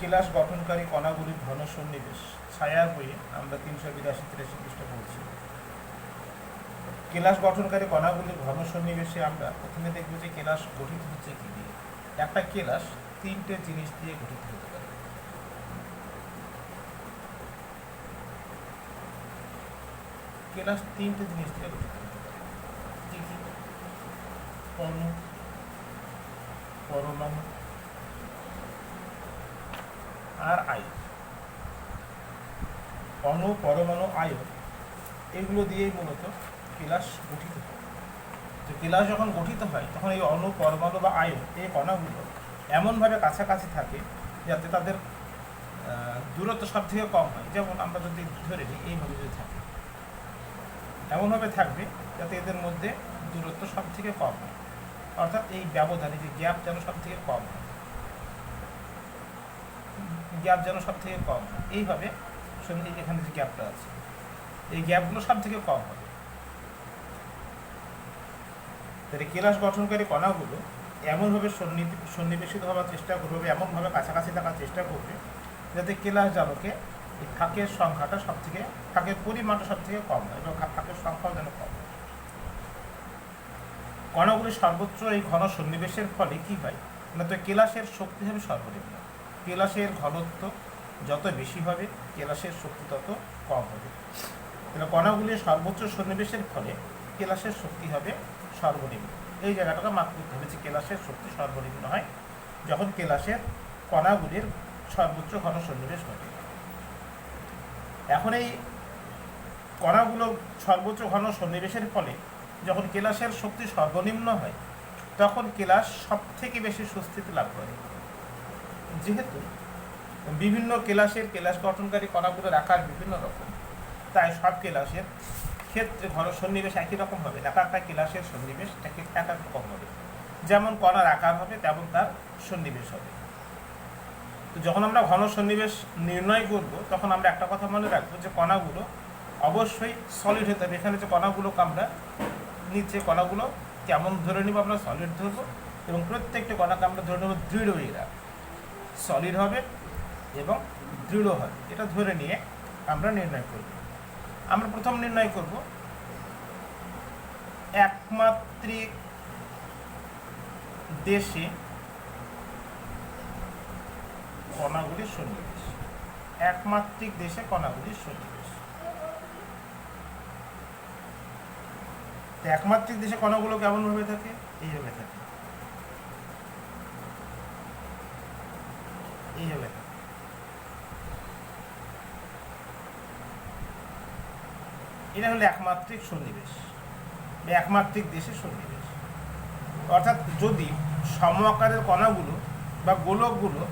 কেলাস গঠনকারী কণাগুলির ঘন সন্নিবেশ, ছায়া বইয়ে আমরা তিনশো বিরাশি তিরাশি পৃষ্ঠা বলছি কেলাস গঠনকারী কণাগুলির ঘন সন্নিবেশে আমরা প্রথমে দেখব যে কেলাস গঠিত হচ্ছে কি দিয়ে। একটা কেলাস তিনটে জিনিস দিয়ে গঠিত হতে পারে। কেলাস তিনটে জিনিস দিয়ে গঠিত হতে পারে। পরমাণু আর আয়ু। অণু, পরমাণু আয়ু এগুলো দিয়েই মূলত কেলাস গঠিত হয়। তো কেলাস যখন গঠিত হয়, তখন এই অণু, পরমাণু বা আয়ু এই কণাগুলো এমনভাবে কাছাকাছি থাকে যাতে তাদের দূরত্ব সব থেকে কম হয়। যেমন আমরা যদি ধরে নিই, এইভাবে যদি থাকে। এমনভাবে থাকবে যাতে এদের মধ্যে দূরত্ব সব থেকে কম হয়। অর্থাৎ এই ব্যবধানে যে গ্যাপ যেন সব থেকে কম হয়। গ্যাপ যেন সব থেকে কম এইভাবে এই এখানে যে গ্যাপটা আছে, এই গ্যাপগুলো সব থেকে কম হবে। তাহলে কেলাস গঠনকারী কণাগুলো এমনভাবে সন্নি- সন্নিবেশিত হওয়ার চেষ্টা করবে, এমনভাবে কাছাকাছি থাকার চেষ্টা করবে, যাতে কেলাস জালকে এই ফাঁকের সংখ্যাটা সব থেকে ফাঁকের পরিমাণটা সব থেকে কম হয় এবং ফাঁকের সংখ্যাও যেন কম কণাগুলি সর্বোচ্চ এই ঘন সন্নিবেশের ফলে কি হয়? না তো কেলাসের শক্তি হবে সর্বনিম্ন। কেলাসের ঘনত্ব যত বেশি হবে, কেলাসের শক্তি তত কম হবে। তাহলে কণাগুলির সর্বোচ্চ সন্নিবেশের ফলে কেলাসের শক্তি হবে সর্বনিম্ন। এই জায়গাটাকে মাপ করতে হবে যে কেলাসের শক্তি সর্বনিম্ন হয় যখন কেলাসের কণাগুলির সর্বোচ্চ ঘন সন্নিবেশ ঘটে। এখন এই কণাগুলো সর্বোচ্চ ঘন সন্নিবেশের ফলে যখন কেলাসের শক্তি সর্বনিম্ন হয়, তখন কেলাস সব থেকে বেশি সুস্থিতি লাভ করে। যেহেতু বিভিন্ন কেলাসের কেলাস গঠনকারী কণাগুলোর আকার বিভিন্ন রকম, তাই সব কেলাসের ক্ষেত্রে ঘন সন্নিবেশ একই রকম হবে এক একটা কেলাসের সন্নিবেশ এক এক রকম হবে। যেমন কণার আকার হবে, তেমন তার সন্নিবেশ হবে। তো যখন আমরা ঘন সন্নিবেশ নির্ণয় করব, তখন আমরা একটা কথা মনে রাখব যে কণাগুলো অবশ্যই সলিড হতে হবে। এখানে যে কণাগুলোকে আমরা নিচে কণাগুলো কেমন ধরে নিব আমরা সলিড ধরবো এবং প্রত্যেকটা কণাকে আমরা ধরে নেব দৃঢ় সলিড হবে এবং দৃঢ় হবে। এটা ধরে নিয়ে আমরা নির্ণয় করব। আমরা প্রথম নির্ণয় করব একমাত্রিক দেশে কণাগুলির সন্নিবেশ। একমাত্রিক দেশে কণাগুলির সন্নিবেশ। একমাত্রিক দেশে কণাগুলো কেমন ভাবে থাকে? এইভাবে থাকে। এইভাবে থাকে এটা হলো একমাত্রিক সন্নিবেশ বা একমাত্রিক দেশের সন্নিবেশ। অর্থাৎ যদি সম আকারের কণাগুলো বা গোলকগুলো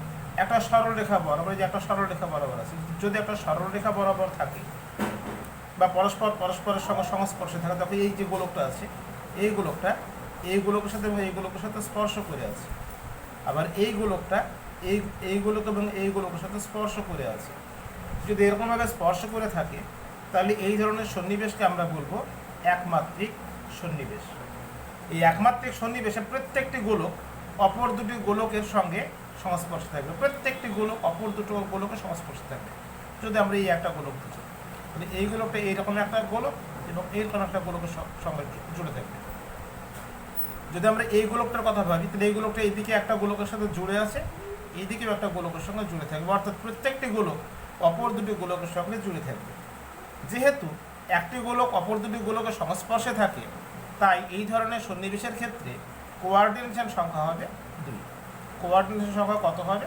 একটা সরলরেখা বরাবর যে একটা সরলরেখা বরাবর আছে, যদি একটা সরলরেখা বরাবর থাকে বা পরস্পর, পরস্পরের সঙ্গে সংস্পর্শে থাকে তখন এই যে গোলকটা আছে, এই গোলকটা, এই গোলকের সাথে এবং এই গোলকের সাথে স্পর্শ করে আছে। আবার এই গোলকটা এই এই গোলক এবং এই গোলকের সাথে স্পর্শ করে আছে। যদি এরকমভাবে স্পর্শ করে থাকে, তাহলে এই ধরনের সন্নিবেশকে আমরা বলব একমাত্রিক সন্নিবেশ। এই একমাত্রিক সন্নিবেশে প্রত্যেকটি গোলক অপর দুটি গোলকের সঙ্গে সংস্পর্শে থাকবে। প্রত্যেকটি গোলক অপর দুটো গোলকের সংস্পর্শে থাকবে। যদি আমরা এই একটা গোলক বুঝি, তাহলে এই গোলকটা এইরকম একটা গোলক এবং এইরকম একটা গোলকের সঙ্গে জুড়ে থাকবে। যদি আমরা এই গোলকটার কথা ভাবি, তাহলে এই গোলকটা এইদিকে একটা গোলকের সাথে জুড়ে আছে এইদিকেও একটা গোলকের সঙ্গে জুড়ে থাকবে। অর্থাৎ প্রত্যেকটি গোলক অপর দুটি গোলকের সঙ্গে জুড়ে থাকবে। যেহেতু একটি গোলক অপর দুটি গোলকের সংস্পর্শে থাকে, তাই এই ধরনের সন্নিবেশের ক্ষেত্রে কোয়ার্ডিনেশন সংখ্যা হবে দুই। কোয়ার্ডিনেশন সংখ্যা কত হবে?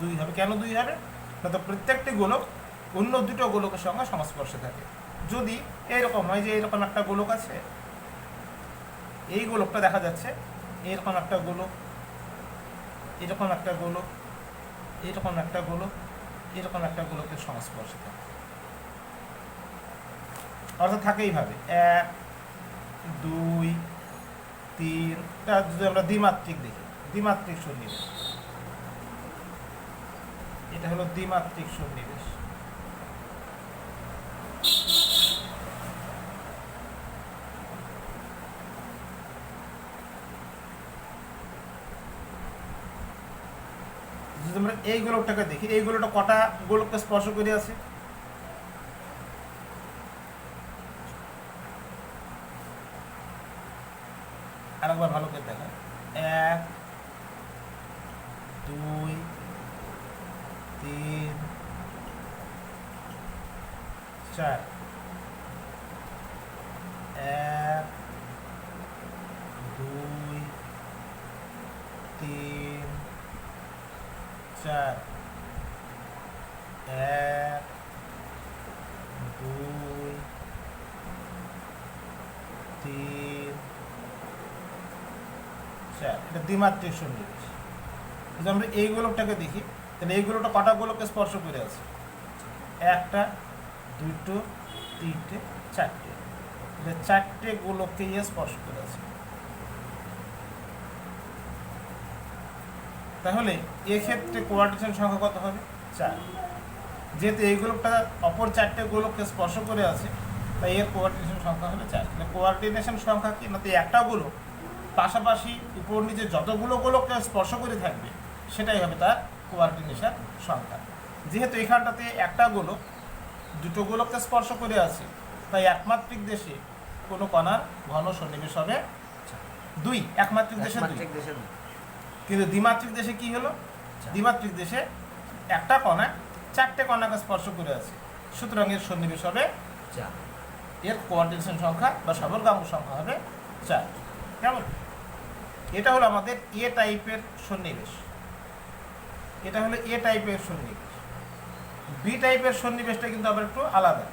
দুই হবে। কেন দুই হবে? না তো প্রত্যেকটি গোলক অন্য দুটো গোলকের সঙ্গে সংস্পর্শে থাকে। যদি এরকম হয় যে এরকম একটা গোলক আছে, এই গোলকটা দেখা যাচ্ছে, এরকম একটা গোলক, এরকম একটা গোলক এরকম একটা গোলক, এরকম একটা গোলকের সংস্পর্শে থাকে। অর্থাৎ থাকে এইভাবে, এক, দুই, তিন যদি আমরা দ্বিমাত্রিক দেখি, দ্বিমাত্রিক সন্নিবেশ। এটা হলো দ্বিমাত্রিক সন্নিবেশ। আমরা এই গোলকটাকে দেখি। এই গোলকটা কটা গোলককে স্পর্শ করে আছে? আরেকবার ভালো করে দেখা। এক, দুই, তিন, চার এক দুই তিন চার। এক, দুই, তিন, চার। এটা দ্বিমাত্রিক সন্নিবেশ। যদি আমরা এই গোলকটাকে দেখি, তাহলে এই গোলকটা কটা গোলককে স্পর্শ করে আছে? একটা, দুটো, তিনটে, চারটে। এটা চারটে গোলককে ইয়ে স্পর্শ করে আছে। তাহলে এক্ষেত্রে কোয়ার্ডিনেশন সংখ্যা কত হবে? চার। যেহেতু এই গোলকটা অপর চারটে গোলককে স্পর্শ করে আছে, তাই এর কোয়ার্ডিনেশন সংখ্যা হবে চার। তাহলে কোয়ার্ডিনেশন সংখ্যা কি? না, তো একটা গোলক, পাশাপাশি উপর নিচে যতগুলো গোলককে স্পর্শ করে থাকবে, সেটাই হবে তার কোয়ার্ডিনেশন সংখ্যা। যেহেতু এখানটাতে একটা গোলক, দুটো গোলককে স্পর্শ করে আছে, তাই একমাত্রিক দেশে কোনো কণার ঘন সন্নিবেশ হবে দুই, একমাত্রিক দেশে দুই। কিন্তু দ্বিমাত্রিক দেশে কি হলো? দ্বিমাত্রিক দেশে একটা কণা চারটে কণাকে স্পর্শ করে আছে। সুতরাং এর সন্নিবেশ হবে চার এর কোয়ার্ডিনেশন সংখ্যা বা সবলগামক সংখ্যা হবে চার। কেমন? এটা হলো আমাদের এ টাইপের সন্নিবেশ। এটা হলো এ টাইপের সন্নিবেশ। বি টাইপের সন্নিবেশটা কিন্তু আবার একটু আলাদা।